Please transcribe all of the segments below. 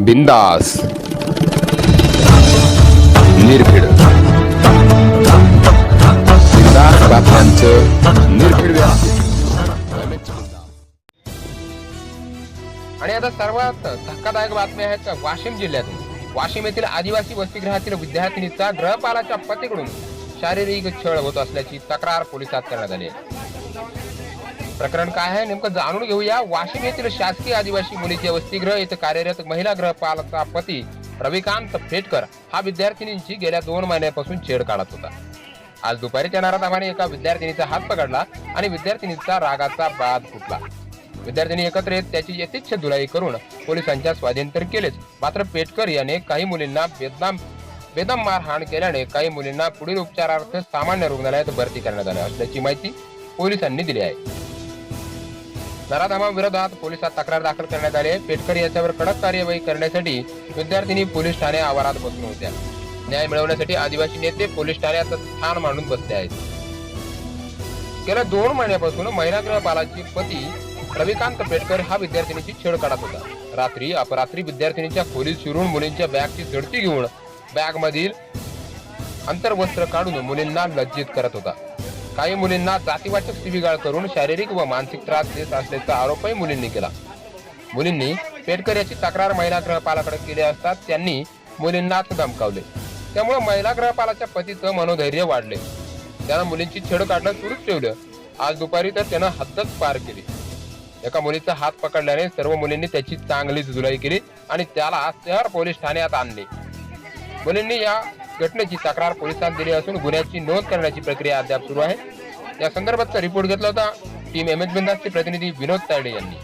बिंदास. निर्भीड. बिंदास बातम्यांचं निर्भीड आणि आता सर्वात धक्कादायक बातम्या आहेत वाशिम जिल्ह्यातून. वाशिम येथील आदिवासी वसतिगृहातील विद्यार्थिनीचा गृहपालाच्या पतीकडून शारीरिक छळ होत असल्याची तक्रार पोलिसात करण्यात आली आहे. प्रकरण काय आहे नेमकं जाणून घेऊया. वाशिम येथील शासकीय आदिवासी मुलीचे वसतिगृह येथे कार्यरत महिला गृहपालाचा पती रविकांत फेटकर हा विद्यार्थिनींची गेल्या दोन महिन्यापासून छेड काढत होता. आज दुपारी त्या नाराधामाने एका विद्यार्थिनीचा हात पकडला आणि विद्यार्थिनीचा रागाचा बाद फुटला. विद्यार्थिनी एकत्र येत त्याची यथेच्छ धुलाई करून पोलिसांच्या स्वाधीन तर केलेच. मात्र पेटकर याने काही मुलींना बेदनाम बेदम मारहाण केल्याने काही मुलींना पुढील उपचारार्थ सामान्य रुग्णालयात भरती करण्यात आल्या असल्याची माहिती पोलिसांनी दिली आहे. विरोधात पोलिसात तक्रार दाखल करण्यात आली पेटकर याच्यावर कडक कार्यवाही करण्यासाठी विद्यार्थिनी पोलीस ठाणे आवारात बसून होत्या. न्याय मिळवण्यासाठी आदिवासी नेते पोलीस ठाण्यात स्थान मांडून बसले आहेत. गेल्या दोन महिन्यापासून महिलाग्रह बालाची पती रविकांत पेटकर हा विद्यार्थिनीची छेड काढत होता. रात्री अपरात्री विद्यार्थिनीच्या खोलीत शिरून मुलींच्या बॅगची झडती घेऊन बॅग मधील अंतर्वस्त्र काढून मुलींना लज्जित करत होता. काही मुलींना जातीवाचक शिबिगाळ करून शारीरिक व मानसिक त्रास देत असल्याचा आरोपही मुलींनी केला. मुलींनी पेटकर याची तक्रार महिला गृहपालाकडे केली असता त्यांनी मुलींनाच धमकावले. त्यामुळे महिला गृहपालाच्या पतीचं मनोधैर्य वाढले. त्यानं मुलींची छेड काढणं सुरूच ठेवलं. आज दुपारी तर त्यानं हद्दच पार केली. एका मुलीचा हात पकडल्याने सर्व मुलींनी त्याची चांगलीच जुलाई केली आणि त्याला शहर पोलीस ठाण्यात आणले. मुलींनी या घटनेची तक्रार पोलिसांत दिली असून गुन्ह्याची नोंद करण्याची प्रक्रिया अद्याप सुरू आहे. या संदर्भातचा रिपोर्ट घेतला होता टीम एम एच बिंदासचे प्रतिनिधी विनोद तायडे यांनी.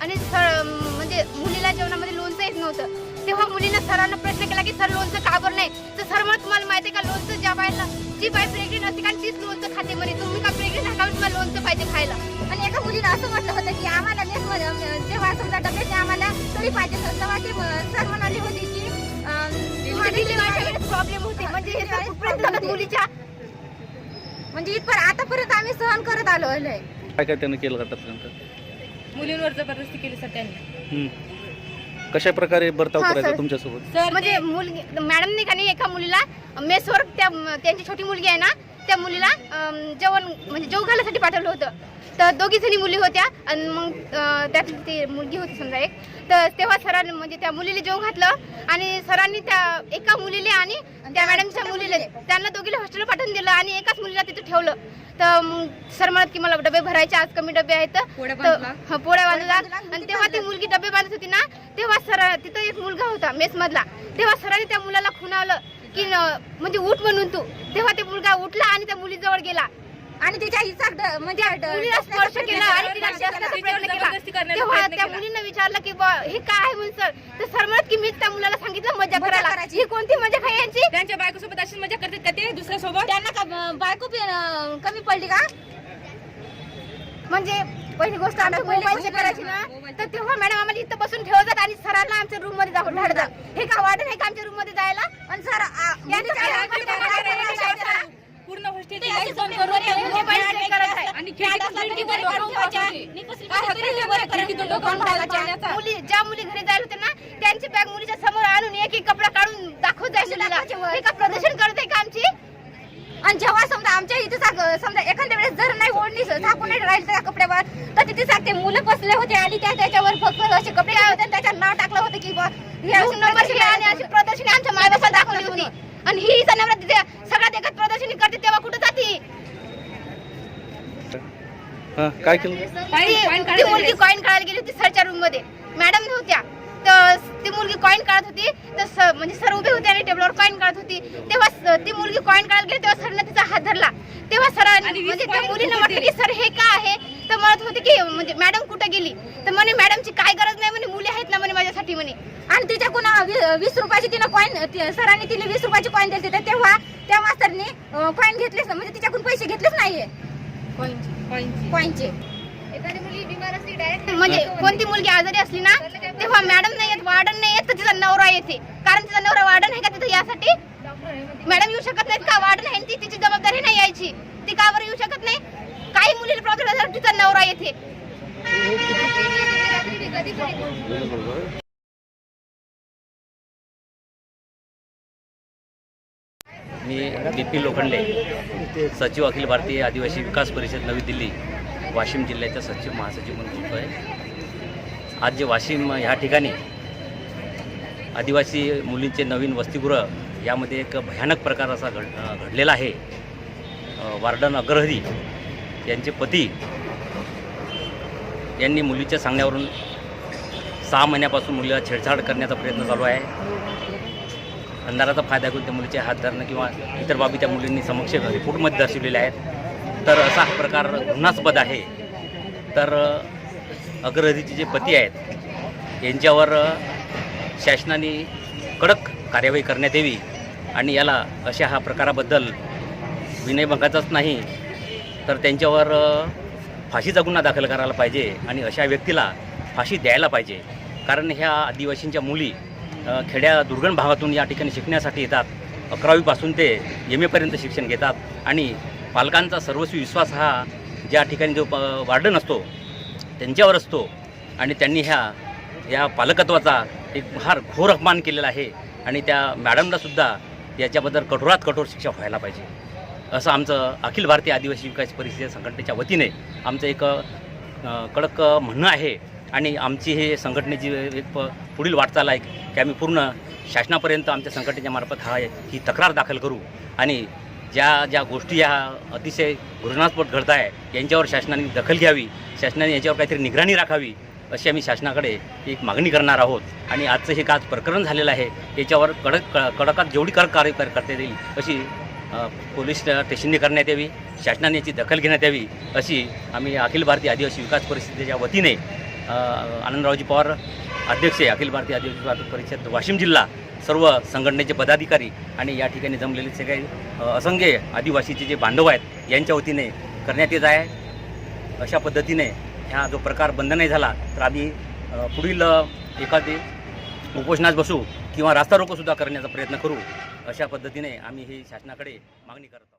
आणि सर म्हणजे मुलीला जेवणामध्ये लोणचं येत नव्हतं. तेव्हा मुलीनं सरांना प्रश्न केला की सर लोणचं का बरं नाही? तर सर मग तुम्हाला माहिती आहे का लोणचं ज्या बायला जी बाय प्रेग्नेंट असते कारण तीच लोणचं खाते म्हणे. तुम्ही का प्रेग्नेंट आहे का तुम्हाला लोणचं पाहिजे खायला? आणि एका मुलीनं असं म्हटलं होतं की आम्हाला तरी पाहिजे अं, सर म्हणाले होते की प्रॉब्लेम होते. म्हणजे हे. मुलीच्या. म्हणजे इथपर्यंत आतापर्यंत आम्ही सहन करत आलो आहे. काय काय त्यानं केलं आतापर्यंत? मुलींवर जबरदस्ती केली सर त्यांनी. हम्म. कशा प्रकारे बर्ताव करायचा सर. तुमच्यासोबत? सर म्हणजे मुलगी मॅडमनी का नाही एका मुलीला मेसवर त्या त्यांची छोटी मुलगी आहे ना त्या मुलीला जेवण म्हणजे जेव घालायसाठी पाठवलं होतं. तर दोघी जणी मुली होत्या आणि मग त्यात ती मुलगी होती समजा एक. तर तेव्हा सरांनी म्हणजे त्या मुलीला जेव घातलं आणि सरांनी त्या एका मुलीला आणि त्या मॅडमच्या मुलीला त्यांना दोघीला हॉस्टेलला पाठवून दिलं आणि एकाच मुलीला तिथं ठेवलं. तर मग सर म्हणत की मला डबे भरायचे आज कमी डबे आहेत. पोळ्या बांधला. आणि तेव्हा ती मुलगी डबे बांधत होती ना तेव्हा सर तिथं एक मुलगा होता मेस मधला तेव्हा सरांनी त्या मुलाला खुणावलं. की न- म्हणजे उठ म्हणून तू. तेव्हा ते मुलगा उठला आणि त्या मुलीजवळ गेला. आणि तिच्या हिचा म्हणजे मुलीला स्पर्श केला आणि तिला प्रयत्न केला. तेव्हा त्या. मुलीनं विचारलं की हे काय आहे म्हणून सर? तर सर म्हणत की मी त्या मुलाला सांगितलं मजा करायला. ही कोणती मजा आहे यांची त्यांच्या बायकोसोबत अशी मजा करतात का ते दुसऱ्या सोबत त्यांना बायको कमी पडली का? म्हणजे पहिली गोष्ट आमच्या पहिली मोबाईल चेक करायची ना तर तेव्हा मॅडम आम्हाला इथं बसून ठेवतात आणि सरांना आमच्या रूममध्ये दाखवून धाडतात हे का वाटत आहे का आमच्या रूममध्ये जायला? आणि सर? पूर्ण? मुली ज्या मुली घरी जायला होत्या ना त्यांची बॅग मुलीच्या समोर आणून एक एक कपडा काढून दाखवत जायचं. हे का प्रदर्शन करत आहे का आमची? आणि जेव्हा समजा आमच्या इथे समजा एखाद्या वेळेस जर नाही ओढणी झाकून नाही राहील त्या कपड्यावर तर तिथे सांगते मुलं बसले होते आणि त्या त्याच्यावर फक्त असे कपडे होते आणि त्याच्यावर नाव टाकलं होतं की आणि अशी प्रदर्शनी आमच्या मायबापा दाखवली होती. आणि ही जनावर तिथे सगळ्यात एकच प्रदर्शनी करते तेव्हा कुठं जाते? हा काय केलं? ती मुलगी. कॉईन काढायला गेली होती सरच्या रूममध्ये. मॅडम नव्हत्या. तर ती मुलगी कॉईन काढत होती तर म्हणजे सर उभे होते आणि टेबलवर कॉईन काढत होती. तेव्हा ती मुलगी कॉईन काढायला गेली तेव्हा सरने तिचा हात धरला. तेव्हा सरांनी म्हणजे त्या मुलीनं म्हटलं की सर हे का आहे? तर म्हणत होते की म्हणजे मॅडम कुठे गेली? तर म्हणे मॅडमची काय गरज नाही म्हणे मुली आहेत ना म्हणे माझ्यासाठी म्हणे. आणि तिच्याकडून अं, वी- वीस रुपयाची तिनं कॉईन सरांनी तिला वीस रुपयाची कॉईन दिली तर तेव्हा त्या मास्तरनी कॉईन घेतलेच नाही, म्हणजे तिच्याकडून पैसे घेतलेच नाहीये. कॉईनचे म्हणजे कोणती मुलगी आजारी असली ना तेव्हा मॅडम नाही येत वार्डन नाही येत तर तिचा नवरा येते. कारण तिचा नवरा वार्डन आहे का तिथं यासाठी मॅडम येऊ शकत नाहीत का वार्डन आहे ती तिची जबाबदारी नाही यायची ती का बरं येऊ शकत नाही काही मुलीला प्रॉब्लेम झाला तिचा नवरा येते मी बिपिन लोखंडे सचिव अखिल भारतीय आदिवासी विकास परिषद नवी दिल्ली वाशिम जिल्ह्याचा सचिव महासचिव म्हणून बोलतो आहे. आज जे वाशिम ह्या ठिकाणी आदिवासी मुलींचे नवीन वसतिगृह यामध्ये एक भयानक प्रकार असा घड घडलेला आहे. वार्डन अग्रहरी यांचे पती यांनी मुलीच्या सांगण्यावरून सहा महिन्यापासून मुलीला छेडछाड करण्याचा प्रयत्न चालू आहे. अंधाराचा फायदा घेऊन त्या मुलीचे हात धरणं किंवा इतर बाबी त्या मुलींनी समक्ष रिपोर्टमध्ये दर्शवलेल्या आहेत. तर असा हा प्रकार गुन्हास्पद आहे. तर अग्रहरीचे जे पती आहेत यांच्यावर शासनाने कडक कार्यवाही करण्यात यावी आणि याला अशा हा प्रकाराबद्दल विनयभंगाचाच नाही तर त्यांच्यावर फाशीचा गुन्हा दाखल करायला पाहिजे आणि अशा व्यक्तीला फाशी द्यायला पाहिजे. कारण ह्या आदिवासींच्या मुली खेड्या दुर्गम भागातून या ठिकाणी शिकण्यासाठी येतात. अकरावीपासून ते एम एपर्यंत शिक्षण घेतात. आणि पालकांचा सर्वस्वी विश्वास हा ज्या ठिकाणी जो प- वार्डन असतो त्यांच्यावर असतो. आणि त्यांनी ह्या या पालकत्वाचा एक फार घोर अपमान केलेला आहे. आणि त्या मॅडमलासुद्धा याच्याबद्दल कठोरात कठोर शिक्षा व्हायला पाहिजे. असं आमचं अखिल भारतीय आदिवासी विकास परिषद संघटनेच्या वतीने आमचं एक कडक म्हणणं आहे. आणि आमची हे संघटनेची एक प पुढील वाटचाल आहे. की आम्ही पूर्ण शासनापर्यंत आमच्या संघटनेच्या मार्फत हा ही तक्रार दाखल करू. आणि ज्या ज्या गोष्टी ह्या अतिशय घृणास्पद घडत आहे यांच्यावर शासनाने दखल घ्यावी शासनाने याच्यावर काहीतरी निगराणी राखावी अशी आम्ही शासनाकडे एक मागणी करणार आहोत. आणि आजचं हे आज प्रकरण झालेलं आहे याच्यावर कडक क- कडकात जेवढी कडक कार्य करता येईल अशी पोलीस स्टेशनने करण्यात यावी शासनाने याची दखल घेण्यात यावी अशी आम्ही अखिल भारतीय आदिवासी विकास परिषदेच्या वतीने आनंदरावजी पवार अध्यक्ष अखिल भारतीय आदिवासी वाहतूक परिषद वाशिम जिल्हा सर्व संघटनेचे पदाधिकारी आणि या ठिकाणी जमलेले सगळे असंख्य आदिवासीचे जे बांधव आहेत यांच्या वतीने करण्यात येत आहे. अशा पद्धतीने ह्या जो प्रकार बंद नाही झाला तर आम्ही पुढील एखादी उपोषणास बसू किंवा रास्ता रोकोसुद्धा करण्याचा प्रयत्न करू अशा पद्धतीने आम्ही ही शासनाकडे मागणी करत आहोत.